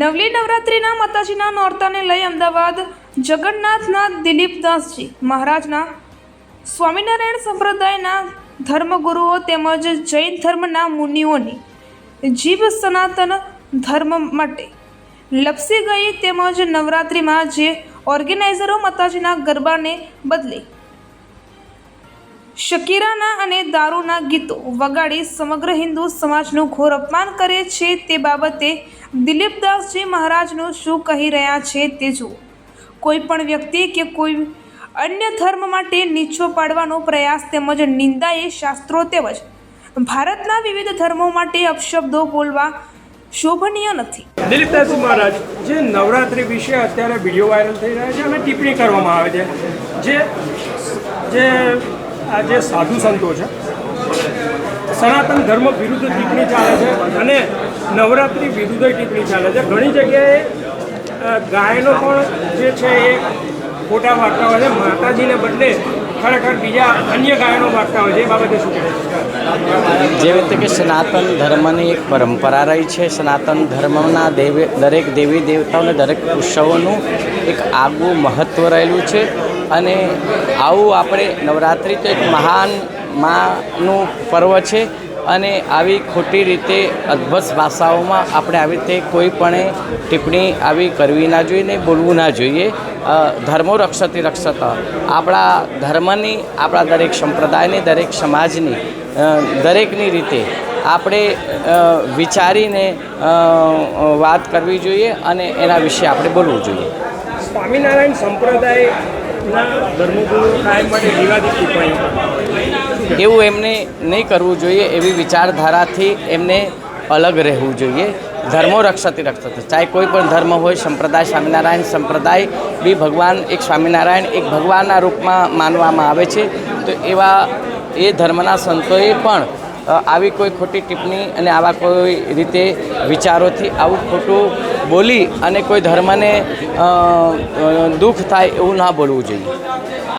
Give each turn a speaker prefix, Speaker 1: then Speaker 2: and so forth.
Speaker 1: નવલી નવરાત્રિના માતાજીના નોરતાને લઈ અમદાવાદ જગન્નાથના દિલીપદાસજી મહારાજના સ્વામિનારાયણ સંપ્રદાયના ધર્મગુરુઓ તેમજ જૈન ધર્મના મુનિઓની જીવ સનાતન ધર્મ માટે લપસી ગઈ તેમજ નવરાત્રિમાં જે ઓર્ગેનાઇઝરો માતાજીના ગરબાને બદલે શકીરાના અને દારૂના ગીતો વગાડી સમગ્ર હિન્દુ સમાજનું ઘોર અપમાન કરે છે તે બાબતે દિલીપદાસજી મહારાજનું શું કહી રહ્યા છે તે જુઓ. કોઈ પણ વ્યક્તિ કે કોઈ અન્ય ધર્મ માટે નીચો પાડવાનો પ્રયાસ તેમજ નિંદા એ શાસ્ત્રો તેમજ ભારતના વિવિધ ધર્મો માટે અપશબ્દો બોલવા શોભનીય નથી.
Speaker 2: દિલીપદાસજી મહારાજ, જે નવરાત્રિ વિશે અત્યારે વીડિયો વાયરલ થઈ રહ્યા છે અને ટિપ્પણી કરવામાં આવે છે. જે જે આ જે સાધુ સંતો છે. સનાતન ધર્મ વિરુદ્ધ ટિપ્પણી ચાલે છે અને નવરાત્રિ વિરુદ્ધ ટીપણી ચાલે છે. ઘણી જગ્યાએ ગાયનો પણ જે છે એ ખોટા વાર્તા હોય છે. માતાજીને બદલે ખરેખર બીજા અન્ય ગાયનો વાર્તા હોય છે. એ બાબતે શું
Speaker 3: જે રીતે કે સનાતન ધર્મની એક પરંપરા રહી છે. સનાતન ધર્મના દરેક દેવી દેવતાઓને દરેક ઉત્સવોનું એક આગવું મહત્ત્વ રહેલું છે. અને આવું આપણે નવરાત્રિ તો એક મહાન માનું પર્વ છે અને આવી ખોટી રીતે અદ્ભુત ભાષાઓમાં આપણે આવી રીતે કોઈ પણ ટિપ્પણી આવી કરવી ના જોઈએ ને બોલવું ના જોઈએ. ધર્મો રક્ષતી રક્ષત. આપણા ધર્મની, આપણા દરેક સંપ્રદાયની, દરેક સમાજની દરેકની રીતે આપણે વિચારીને વાત કરવી જોઈએ અને એના વિશે આપણે બોલવું જોઈએ.
Speaker 2: સ્વામિનારાયણ સંપ્રદાયના
Speaker 3: એવું એમને નહીં કરવું જોઈએ, એવી વિચારધારાથી એમને અલગ રહેવું જોઈએ. ધર્મો રક્ષતી રક્ષત. ચાહે કોઈ પણ ધર્મ હોય, સંપ્રદાય, સ્વામિનારાયણ સંપ્રદાય, બી ભગવાન એક સ્વામિનારાયણ, એક ભગવાનના રૂપમાં માનવામાં આવે છે, તો એવા એ ધર્મના સંતોએ પણ આવી કોઈ ખોટી ટિપ્પણી અને આવા કોઈ રીતે વિચારોથી આવું ખોટું બોલી અને કોઈ ધર્મને દુઃખ થાય એવું ના બોલવું જોઈએ.